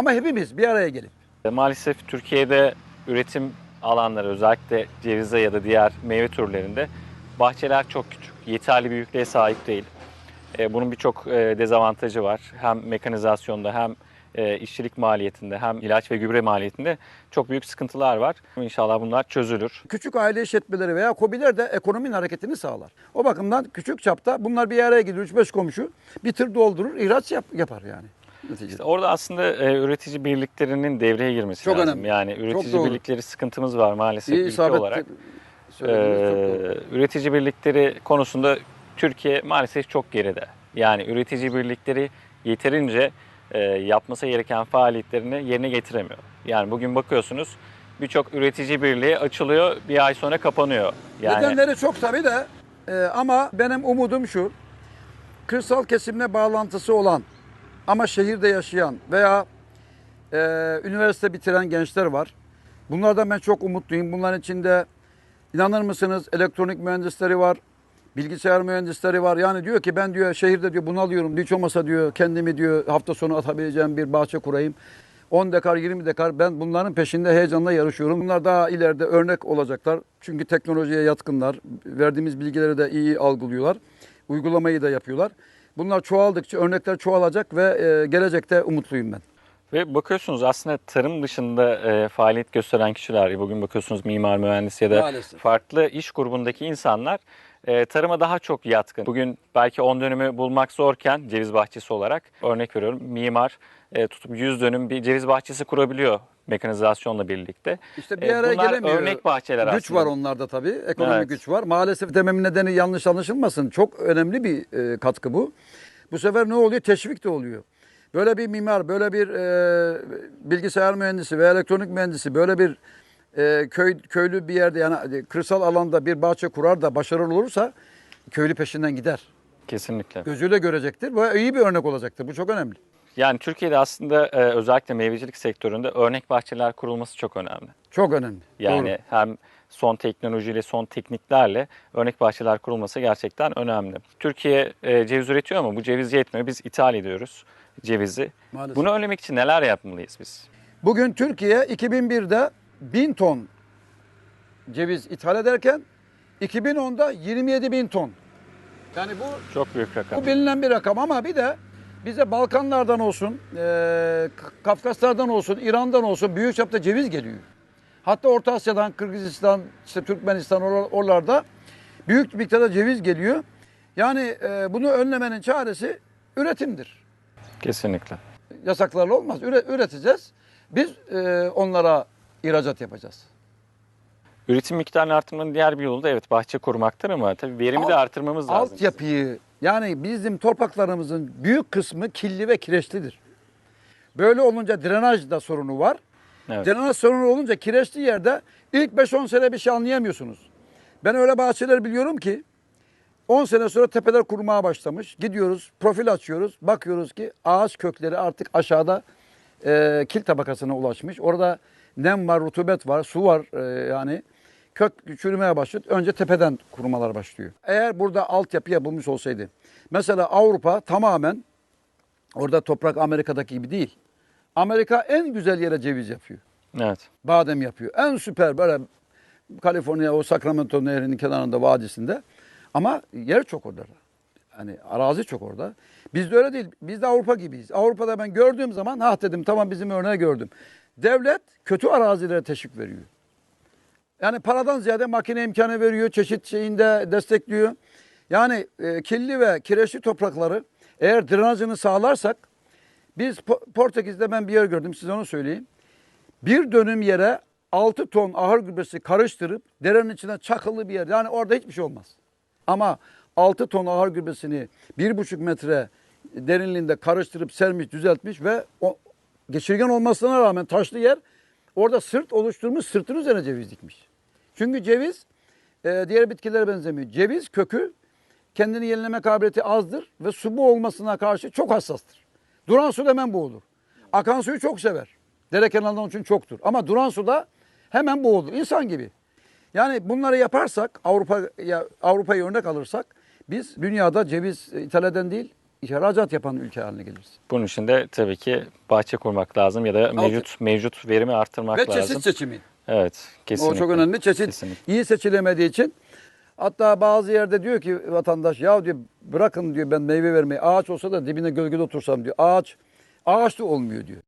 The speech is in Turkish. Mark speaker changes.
Speaker 1: Ama hepimiz bir araya gelip
Speaker 2: E, Maalesef Türkiye'de üretim alanları özellikle cevizde ya da diğer meyve türlerinde bahçeler çok küçük. Yeterli büyüklüğe sahip değil. E, Bunun birçok e, dezavantajı var. Hem mekanizasyonda hem işçilik maliyetinde hem ilaç ve gübre maliyetinde çok büyük sıkıntılar var. İnşallah bunlar çözülür.
Speaker 1: küçük aile işletmeleri veya KOBİ'ler de ekonominin hareketini sağlar. O bakımdan küçük çapta bunlar bir araya gelir 3-5 komşu bir tır doldurur ihraç yap, yapar yani. Neticede.
Speaker 2: İşte orada aslında e, üretici birliklerinin devreye girmesi
Speaker 1: Çok
Speaker 2: lazım.
Speaker 1: önemli.
Speaker 2: Yani üretici
Speaker 1: doğru.
Speaker 2: birlikleri sıkıntımız var maalesef
Speaker 1: İyi
Speaker 2: ülke olarak.
Speaker 1: çok doğru.
Speaker 2: Ee, üretici birlikleri konusunda Türkiye maalesef çok geride. Yani üretici birlikleri yeterince e, yapması gereken faaliyetlerini yerine getiremiyor. Yani bugün bakıyorsunuz birçok üretici birliği açılıyor bir ay sonra kapanıyor. Yani
Speaker 1: Nedenleri çok tabii de e, ama benim umudum şu. Kırsal kesimle bağlantısı olan ama şehirde yaşayan veya e, üniversite bitiren gençler var. Bunlardan ben çok umutluyum. Bunların içinde inanır mısınız elektronik mühendisleri var, bilgisayar mühendisleri var. Yani diyor ki ben diyor şehirde diyor bunalıyorum. Hiç olmasa diyor kendimi diyor hafta sonu atabileceğim bir bahçe kurayım. 10 dekar 20 dekar ben bunların peşinde heyecanla yarışıyorum. Bunlar daha ileride örnek olacaklar. Çünkü teknolojiye yatkınlar. Verdiğimiz bilgileri de iyi algılıyorlar. Uygulamayı da yapıyorlar. Bunlar çoğaldıkça örnekler çoğalacak ve e, gelecekte umutluyum ben.
Speaker 2: Ve bakıyorsunuz aslında tarım dışında e, faaliyet gösteren kişiler, bugün bakıyorsunuz mimar, mühendis ya da
Speaker 1: Maalesef.
Speaker 2: farklı iş grubundaki insanlar e, tarıma daha çok yatkın. Bugün belki 10 dönümü bulmak zorken ceviz bahçesi olarak örnek veriyorum mimar e, tutup 100 dönüm bir ceviz bahçesi kurabiliyor mekanizasyonla birlikte.
Speaker 1: İşte bir
Speaker 2: E,
Speaker 1: araya
Speaker 2: bunlar
Speaker 1: gelemiyor.
Speaker 2: örnek bahçeler
Speaker 1: Güç
Speaker 2: aslında.
Speaker 1: var onlarda tabii. Ekonomik
Speaker 2: Evet.
Speaker 1: güç var. Maalesef dememin nedeni yanlış anlaşılmasın. Çok önemli bir e, katkı bu. Bu sefer ne oluyor? Teşvik de oluyor. Böyle bir mimar, böyle bir e, bilgisayar mühendisi ve elektronik mühendisi böyle bir e, köy köylü bir yerde yani kırsal alanda bir bahçe kurar da başarılı olursa köylü peşinden gider.
Speaker 2: Kesinlikle.
Speaker 1: Gözüyle görecektir. Bu iyi bir örnek olacaktır. Bu çok önemli.
Speaker 2: Yani Türkiye'de aslında e, özellikle meyvecilik sektöründe örnek bahçeler kurulması çok önemli.
Speaker 1: Çok önemli.
Speaker 2: Yani
Speaker 1: Doğru.
Speaker 2: hem son teknolojiyle, son tekniklerle örnek bahçeler kurulması gerçekten önemli. Türkiye e, ceviz üretiyor ama bu ceviz yetmiyor. Biz ithal ediyoruz cevizi.
Speaker 1: Maalesef.
Speaker 2: Bunu önlemek için neler yapmalıyız biz?
Speaker 1: Bugün Türkiye 2001'de 1000 ton ceviz ithal ederken 2010'da 27 bin ton. Yani bu
Speaker 2: Çok büyük rakam.
Speaker 1: bu bilinen bir rakam ama bir de bize Balkanlardan olsun, K- Kafkaslardan olsun, İran'dan olsun büyük çapta ceviz geliyor. Hatta Orta Asya'dan, Kırgızistan, işte Türkmenistan or- oralarda büyük miktarda ceviz geliyor. Yani eee, bunu önlemenin çaresi üretimdir
Speaker 2: Kesinlikle.
Speaker 1: yasaklarla olmaz. Üre- üreteceğiz. Biz e, onlara ihracat yapacağız.
Speaker 2: Üretim miktarını artırmanın diğer bir yolu da evet bahçe kurmaktır ama tabii verimi de
Speaker 1: Alt-
Speaker 2: artırmamız lazım.
Speaker 1: Altyapıyı yani bizim topraklarımızın büyük kısmı kirli ve kireçlidir. Böyle olunca drenaj da sorunu var.
Speaker 2: Evet.
Speaker 1: Drenaj sorunu olunca kireçli yerde ilk 5-10 sene bir şey anlayamıyorsunuz. Ben öyle bahçeler biliyorum ki 10 sene sonra tepeler kurumaya başlamış. Gidiyoruz, profil açıyoruz. Bakıyoruz ki ağaç kökleri artık aşağıda e, kil tabakasına ulaşmış. Orada nem var, rutubet var, su var e, yani. Kök çürümeye başlıyor. Önce tepeden kurumalar başlıyor. Eğer burada altyapı yapılmış olsaydı. Mesela Avrupa tamamen orada toprak Amerika'daki gibi değil. Amerika en güzel yere ceviz yapıyor
Speaker 2: Evet.
Speaker 1: badem yapıyor. En süper böyle Kaliforniya o Sacramento Nehri'nin kenarında vadisinde. Ama yer çok orada. Hani arazi çok orada. Bizde öyle değil. Biz de Avrupa gibiyiz. Avrupa'da ben gördüğüm zaman ha dedim tamam bizim örneği gördüm. Devlet kötü arazilere teşvik veriyor. Yani paradan ziyade makine imkanı veriyor, çeşit şeyinde destekliyor. Yani e, kirli ve kireçli toprakları eğer drenajını sağlarsak biz Po- Portekiz'de ben bir yer gördüm size onu söyleyeyim. Bir dönüm yere 6 ton ahır gübresi karıştırıp derenin içine çakılı bir yer. Yani orada hiçbir şey olmaz. Ama 6 ton ahır gübresini 1,5 metre derinliğinde karıştırıp sermiş, düzeltmiş ve o geçirgen olmasına rağmen taşlı yer orada sırt oluşturmuş, sırtın üzerine ceviz dikmiş. Çünkü ceviz e, diğer bitkilere benzemiyor. Ceviz kökü kendini yenileme kabiliyeti azdır ve su boğulmasına karşı çok hassastır. Duran su hemen boğulur. Akan suyu çok sever. Dere kenarında onun için çoktur. Ama duran suda hemen boğulur. İnsan gibi. Yani bunları yaparsak Avrupa ya Avrupa'yı örnek alırsak biz dünyada ceviz ithal eden değil ihracat yapan ülke haline geliriz.
Speaker 2: Bunun için de tabii ki bahçe kurmak lazım ya da mevcut mevcut verimi arttırmak
Speaker 1: Ve
Speaker 2: lazım.
Speaker 1: çeşit seçimi.
Speaker 2: Evet, kesinlikle.
Speaker 1: O çok önemli. Çeşit
Speaker 2: Kesinlikle.
Speaker 1: iyi seçilemediği için hatta bazı yerde diyor ki vatandaş ya diyor bırakın diyor ben meyve vermeyi ağaç olsa da dibine gölgede otursam diyor. Ağaç ağaç da olmuyor diyor.